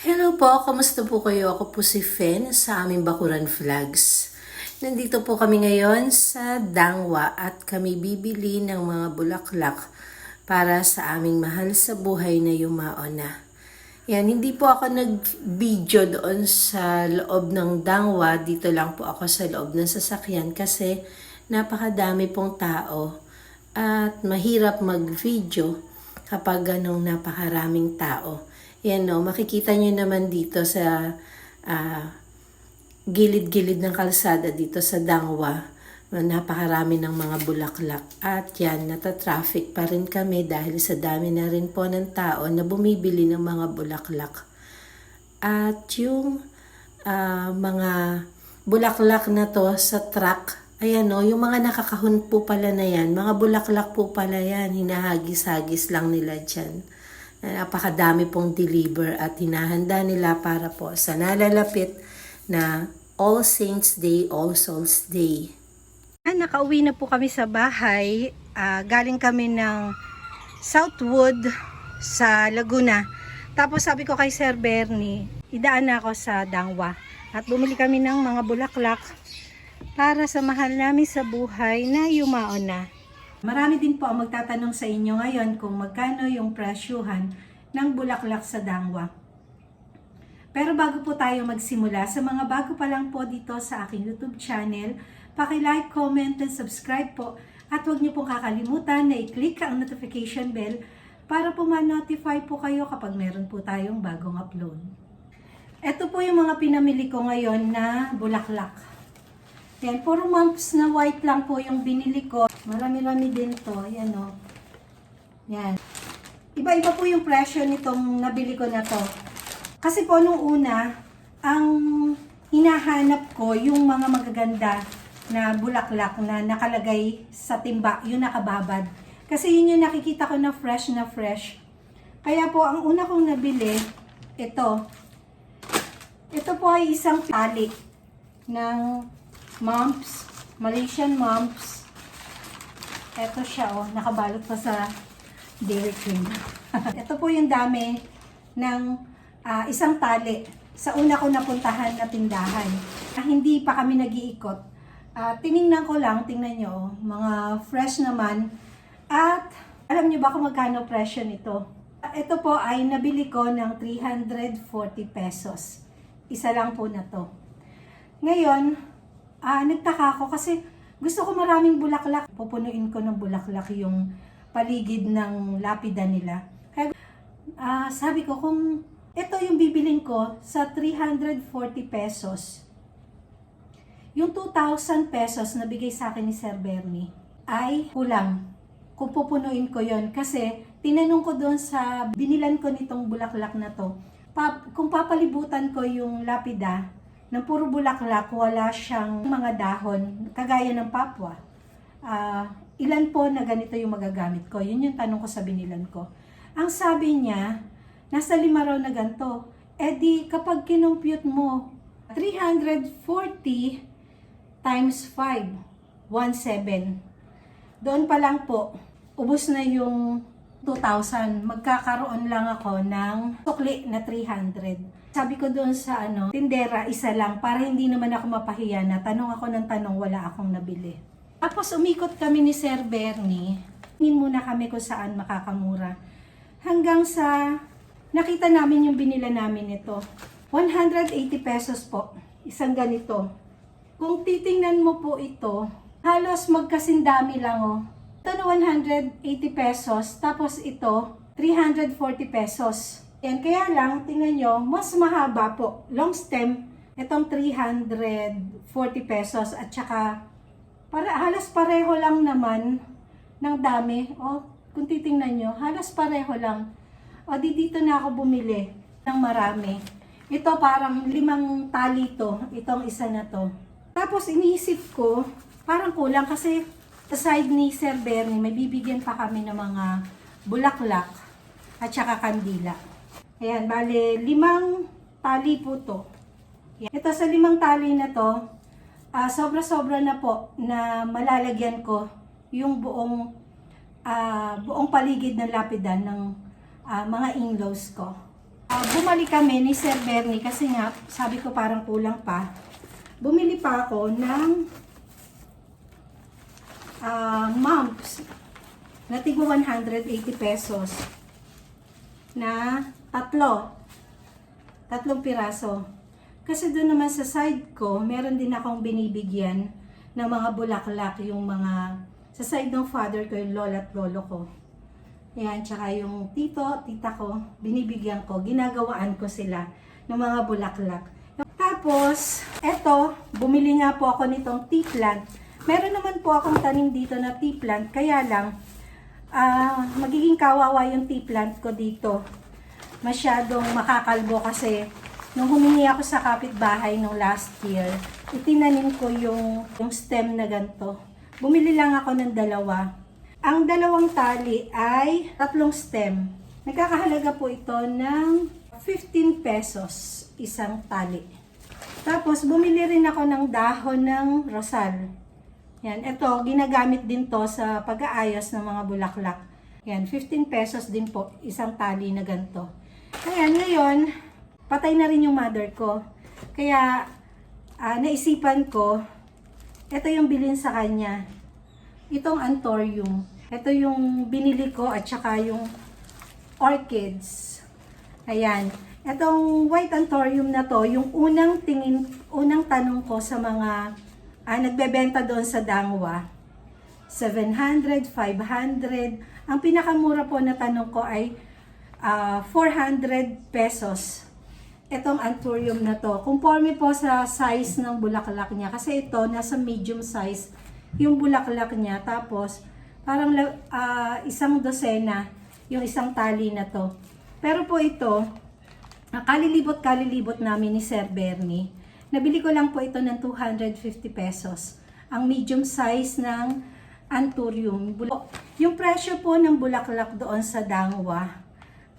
Hello po, kamusta po kayo? Ako po si Fen sa aming Bakuran Vlogs. Nandito po kami ngayon sa Dangwa at kami bibili ng mga bulaklak para sa aming mahal sa buhay na yumaona. Yan, hindi po ako nag-video doon sa loob ng Dangwa. Dito lang po ako sa loob ng sasakyan kasi napakadami pong tao at mahirap mag-video kapag ganong napakaraming tao. Yan no, makikita nyo naman dito sa ah, gilid-gilid ng kalsada dito sa Dangwa. Napakarami ng mga bulaklak. At yan, nata-traffic pa rin kami dahil sa dami na rin po ng tao na bumibili ng mga bulaklak. At yung ah, mga bulaklak na to sa truck, ayan no, yung mga nakakahon po pala na yan, mga bulaklak po pala yan, hinahagis-hagis lang nila dyan. Napakadami pong deliver at hinahanda nila para po sa nalalapit na All Saints Day, All Souls Day. Ah, nakauwi na po kami sa bahay. Ah, galing kami ng Southwood sa Laguna. Tapos sabi ko kay Sir Bernie, idaan na ako sa Dangwa. At bumili kami ng mga bulaklak para sa mahal namin sa buhay na yumaon na. Marami din po ang magtatanong sa inyo ngayon kung magkano yung presyuhan ng bulaklak sa Dangwa. Pero bago po tayo magsimula, sa mga bago pa lang po dito sa aking YouTube channel, paki-like, comment, and subscribe po. At huwag niyo pong kakalimutan na i-click ang notification bell para po ma-notify po kayo kapag meron po tayong bagong upload. Ito po yung mga pinamili ko ngayon na bulaklak. Yan, puro mumps na white lang po yung binili ko. Marami-rami din to. Yan o. Yan. Iba-iba po yung presyo nitong nabili ko na to. Kasi po nung una, ang hinahanap ko yung mga magaganda na bulaklak na nakalagay sa timba, yung nakababad. Kasi yun yung nakikita ko na fresh na fresh. Kaya po, ang una kong nabili, ito. Ito po ay isang tali ng mumps, Malaysian mumps. Ito siya, oh, nakabalot pa sa dairy cream. ito po yung dami ng ah, isang tali sa una ko napuntahan na tindahan. Ah, hindi pa kami nag-iikot. Ah, tiningnan ko lang, tingnan nyo, oh, mga fresh naman. At alam nyo ba kung magkano presyo nito? Ah, Ito po ay nabili ko ng 340 pesos. Isa lang po na to. Ngayon, ah, nagtaka ako kasi gusto ko maraming bulaklak. Pupunuin ko ng bulaklak yung paligid ng lapida nila. Kaya ah, sabi ko kung ito yung bibilin ko sa 340 pesos. Yung 2,000 pesos na bigay sa akin ni Sir Bernie ay kulang. Kung pupunuin ko yon kasi tinanong ko doon sa binilan ko nitong bulaklak na to, pa, kung papalibutan ko yung lapida ng puro bulaklak, wala siyang mga dahon, kagaya ng papwa. Ah, ilan po na ganito yung magagamit ko? Yun yung tanong ko sa binilan ko. Ang sabi niya, nasa lima raw na ganito. Di, kapag kinumpute mo, 340 times 5, 17. Doon pa lang po, ubos na yung 2,000. Magkakaroon lang ako ng sukli na 300. Sabi ko doon sa ano, tindera, isa lang, para hindi naman ako mapahiya na tanong ako ng tanong, wala akong nabili. Tapos umikot kami ni Sir Bernie. Tingin muna kami kung saan makakamura. Hanggang sa nakita namin yung binila namin ito. 180 pesos po. Isang ganito. Kung titingnan mo po ito, halos magkasindami lang oh. Ito na 180 pesos, tapos ito 340 pesos. Yan, kaya lang, tingnan nyo, mas mahaba po. Long stem, itong 340 pesos at saka para halos pareho lang naman ng dami. O, kung titingnan nyo, halos pareho lang. O, di dito na ako bumili ng marami. Ito parang limang tali to, itong isa na to. Tapos iniisip ko, parang kulang kasi sa side ni Sir Bernie, may bibigyan pa kami ng mga bulaklak at saka kandila. Ayan, bale, limang tali po to. Yan. Ito sa limang tali na to, ah, sobra-sobra na po na malalagyan ko yung buong ah, buong paligid ng lapidan ng ah, mga in-laws ko. Ah, bumalik kami ni Sir Bernie kasi nga, sabi ko parang kulang pa. Bumili pa ako ng ah mumps na tigwa 180 pesos na tatlo. Tatlong piraso. Kasi doon naman sa side ko, meron din akong binibigyan ng mga bulaklak, yung mga sa side ng father ko, yung lola at lolo ko. Ayan, tsaka yung tito, tita ko, binibigyan ko, ginagawaan ko sila ng mga bulaklak. Tapos, eto, bumili nga po ako nitong tea plant. Meron naman po akong tanim dito na tea plant, kaya lang, ah magiging kawawa yung tea plant ko dito. Masyadong makakalbo kasi nung humingi ako sa kapitbahay nung last year, itinanim ko yung, yung stem na ganito. Bumili lang ako ng dalawa. Ang dalawang tali ay tatlong stem. Nagkakahalaga po ito ng 15 pesos isang tali. Tapos bumili rin ako ng dahon ng rosal. Yan, ito ginagamit din to sa pag-aayos ng mga bulaklak. Yan, 15 pesos din po isang tali na ganito. Ayan, ngayon, patay na rin yung mother ko. Kaya ah, naisipan ko, ito yung bilin sa kanya. Itong anthurium. Ito yung binili ko at saka yung orchids. Ayan. Itong white anthurium na to, yung unang tingin, unang tanong ko sa mga ah, nagbebenta doon sa Dangwa. 700, 500. Ang pinakamura po na tanong ko ay ah, 400 pesos. Itong anthurium na to. Conforme po sa size ng bulaklak niya. Kasi ito, nasa medium size yung bulaklak niya. Tapos, parang ah, isang dosena yung isang tali na to. Pero po ito, kalilibot-kalilibot namin ni Sir Bernie. Nabili ko lang po ito ng 250 pesos. Ang medium size ng anthurium. Bul- Yung presyo po ng bulaklak doon sa Dangwa,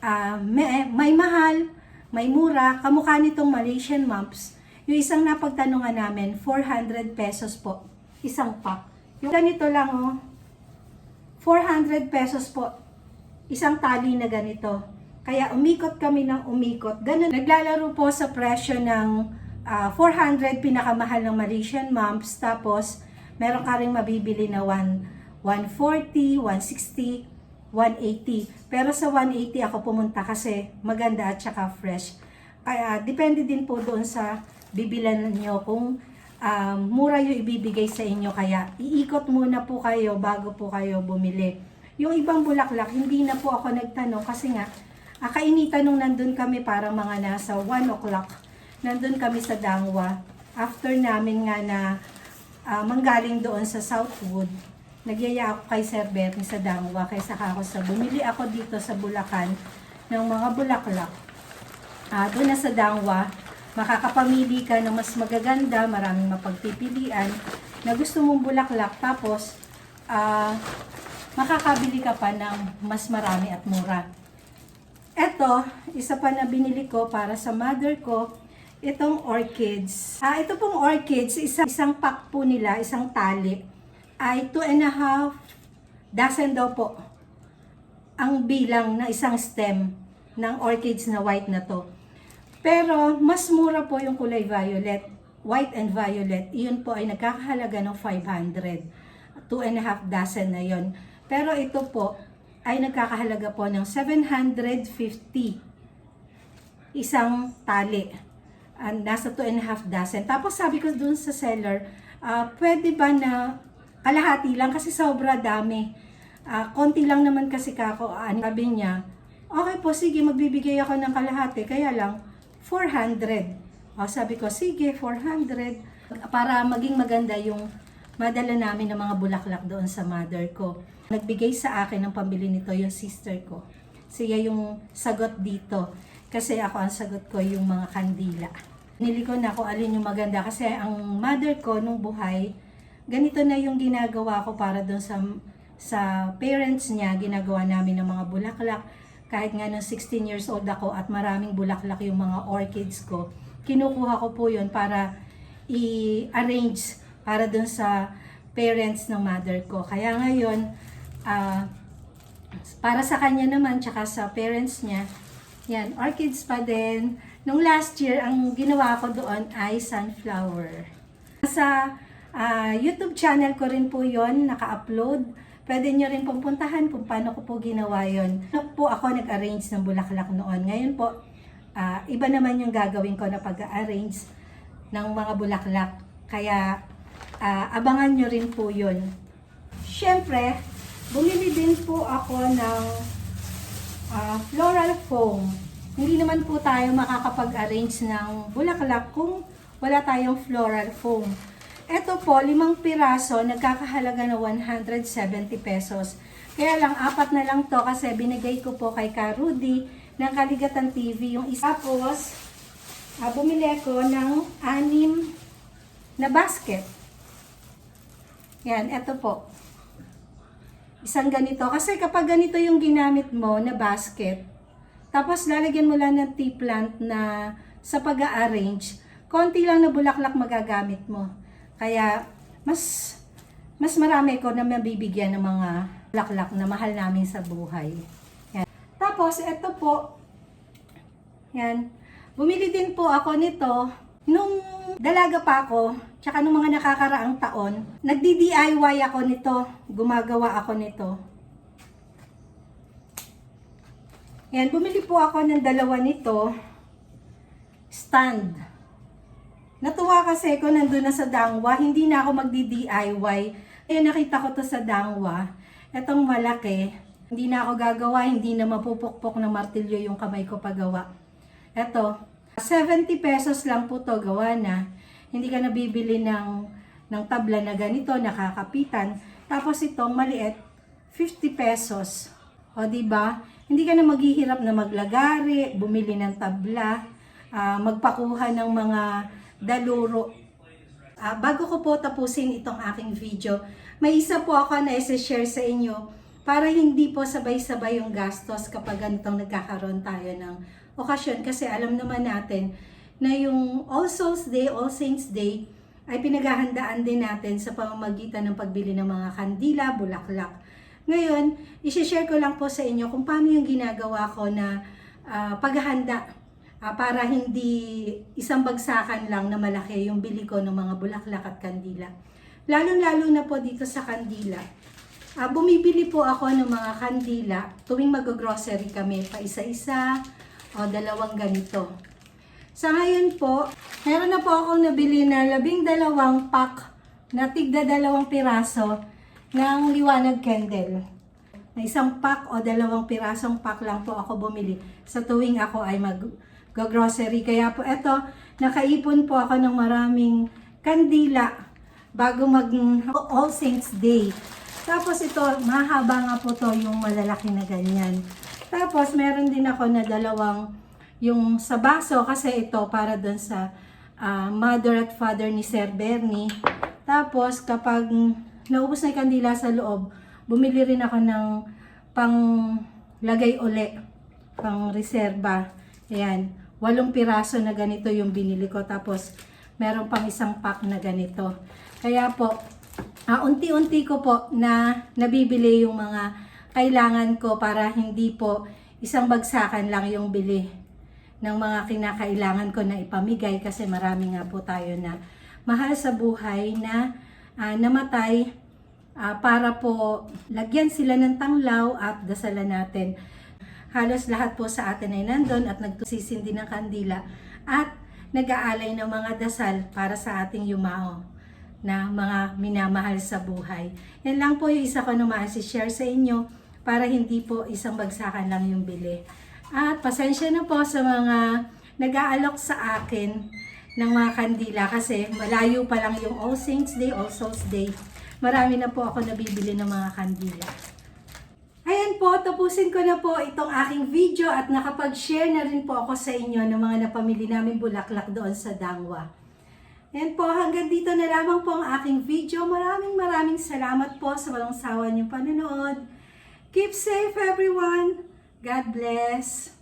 ah, may, may mahal, may mura, kamukha nitong Malaysian mumps. Yung isang napagtanungan namin, 400 pesos po, isang pack. Yung ganito lang oh, 400 pesos po, isang tali na ganito. Kaya umikot kami ng umikot. Ganun, naglalaro po sa presyo ng ah, 400 pinakamahal ng Malaysian mumps. Tapos, meron ka rin mabibili na 1, 140, 160, 180. Pero sa 180 ako pumunta kasi maganda at saka fresh. Kaya depende din po doon sa bibilan nyo kung um, mura yung ibibigay sa inyo. Kaya iikot muna po kayo bago po kayo bumili. Yung ibang bulaklak, hindi na po ako nagtanong kasi nga, ah, kainitan nung nandun kami para mga nasa 1 o'clock. Nandun kami sa Dangwa. After namin nga na ah, manggaling doon sa Southwood, nagyaya ako kay Sir Bernie sa Dangwa kaysa ako sa bumili ako dito sa Bulacan ng mga bulaklak. Ah, doon na sa Dangwa, makakapamili ka ng mas magaganda, maraming mapagpipilian na gusto mong bulaklak tapos ah, makakabili ka pa ng mas marami at mura. Eto, isa pa na binili ko para sa mother ko, itong orchids. Ah, ito pong orchids, isa, isang pack po nila, isang tali, ay two and a half dozen daw po ang bilang na isang stem ng orchids na white na to. Pero, mas mura po yung kulay violet. White and violet. Iyon po ay nagkakahalaga ng 500. Two and a half dozen na yon. Pero ito po ay nagkakahalaga po ng 750 isang tali. And nasa two and a half dozen. Tapos sabi ko dun sa seller, ah, pwede ba na kalahati lang kasi sobra dami. Ah, konti lang naman kasi kako. Ah, sabi niya, okay po, sige, magbibigay ako ng kalahati. Kaya lang, 400. O, sabi ko, sige, 400. Para maging maganda yung madala namin ng mga bulaklak doon sa mother ko. Nagbigay sa akin ng pambili nito yung sister ko. Siya yung sagot dito. Kasi ako ang sagot ko yung mga kandila. Nili ko na kung alin yung maganda kasi ang mother ko nung buhay, ganito na yung ginagawa ko para doon sa sa parents niya, ginagawa namin ng mga bulaklak. Kahit nga nung 16 years old ako at maraming bulaklak yung mga orchids ko, kinukuha ko po yun para i-arrange para doon sa parents ng mother ko. Kaya ngayon, ah, para sa kanya naman, tsaka sa parents niya, Yan, orchids pa din. Nung last year, ang ginawa ko doon ay sunflower. Sa ah, YouTube channel ko rin po yon naka-upload. Pwede nyo rin pong puntahan kung paano ko po ginawa yon. Ano po ako nag-arrange ng bulaklak noon. Ngayon po, ah, iba naman yung gagawin ko na pag-arrange ng mga bulaklak. Kaya, ah, abangan nyo rin po yon. Siyempre, bumili din po ako ng ah, floral foam. Hindi naman po tayo makakapag-arrange ng bulaklak kung wala tayong floral foam. Ito po, limang piraso, nagkakahalaga na 170 pesos. Kaya lang, apat na lang to kasi binigay ko po kay Ka Rudy ng Kaligatan TV. Yung isa Tapos, ah, bumili ako ng anim na basket. Yan, ito po. Isang ganito. Kasi kapag ganito yung ginamit mo na basket, tapos lalagyan mo lang ng tea plant na sa pag-arrange, konti lang na bulaklak magagamit mo. Kaya, mas mas marami ko na mabibigyan ng mga bulaklak na mahal namin sa buhay. Yan. Tapos, ito po, yan, bumili din po ako nito nung dalaga pa ako, tsaka nung mga nakakaraang taon, nagdi-DIY ako nito, gumagawa ako nito. Yan, bumili po ako ng dalawa nito, stand. Natuwa kasi ko nandun na sa Dangwa, hindi na ako magdi-DIY. Kaya nakita ko to sa Dangwa, etong malaki, hindi na ako gagawa, hindi na mapupukpok ng martilyo yung kamay ko pagawa. Eto, 70 pesos lang po to gawa na. Hindi ka nabibili ng, ng tabla na ganito, nakakapitan. Tapos itong maliit, 50 pesos. O, di ba? Hindi ka na maghihirap na maglagari, bumili ng tabla, ah, magpakuha ng mga daluro. Ah, bago ko po tapusin itong aking video, may isa po ako na share sa inyo para hindi po sabay-sabay yung gastos kapag ganitong nagkakaroon tayo ng okasyon. Kasi alam naman natin na yung All Souls Day, All Saints Day, ay pinaghahandaan din natin sa pamamagitan ng pagbili ng mga kandila, bulaklak. Ngayon, isi-share ko lang po sa inyo kung paano yung ginagawa ko na ah, paghahanda ah, para hindi isang bagsakan lang na malaki yung bili ko ng mga bulaklak at kandila. Lalo-lalo na po dito sa kandila. Ah, bumibili po ako ng mga kandila tuwing mag-grocery kami, pa isa-isa o dalawang ganito. Sa ngayon po, meron na po akong nabili na labing dalawang pack na tigda dalawang piraso ng liwanag candle. Na isang pack o dalawang pirasong pack lang po ako bumili sa tuwing ako ay mag-grocery. Kaya po eto, nakaipon po ako ng maraming kandila bago mag All Saints Day. Tapos ito, mahaba nga po to yung malalaki na ganyan. Tapos meron din ako na dalawang yung sa baso kasi ito para doon sa ah, mother at father ni Sir Bernie. Tapos kapag naubos na yung kandila sa loob, bumili rin ako ng pang lagay uli, pang reserba. Ayan, walong piraso na ganito yung binili ko. Tapos meron pang isang pack na ganito. Kaya po, ah, unti-unti ko po na nabibili yung mga kailangan ko para hindi po isang bagsakan lang yung bili ng mga kinakailangan ko na ipamigay kasi marami nga po tayo na mahal sa buhay na ah, namatay ah, para po lagyan sila ng tanglaw at dasalan natin. Halos lahat po sa atin ay nandun at nagtusisindi ng kandila at nag-aalay ng mga dasal para sa ating yumao na mga minamahal sa buhay. Yan lang po yung isa ko na share sa inyo para hindi po isang bagsakan lang yung bili. At pasensya na po sa mga nag-aalok sa akin ng mga kandila kasi malayo pa lang yung All Saints Day, All Souls Day. Marami na po ako nabibili ng mga kandila. Ayan po, tapusin ko na po itong aking video at nakapag-share na rin po ako sa inyo ng mga napamili namin bulaklak doon sa Dangwa. Ayan po, hanggang dito na lamang po ang aking video. Maraming maraming salamat po sa walang sawa niyong panonood. Keep safe everyone. God bless.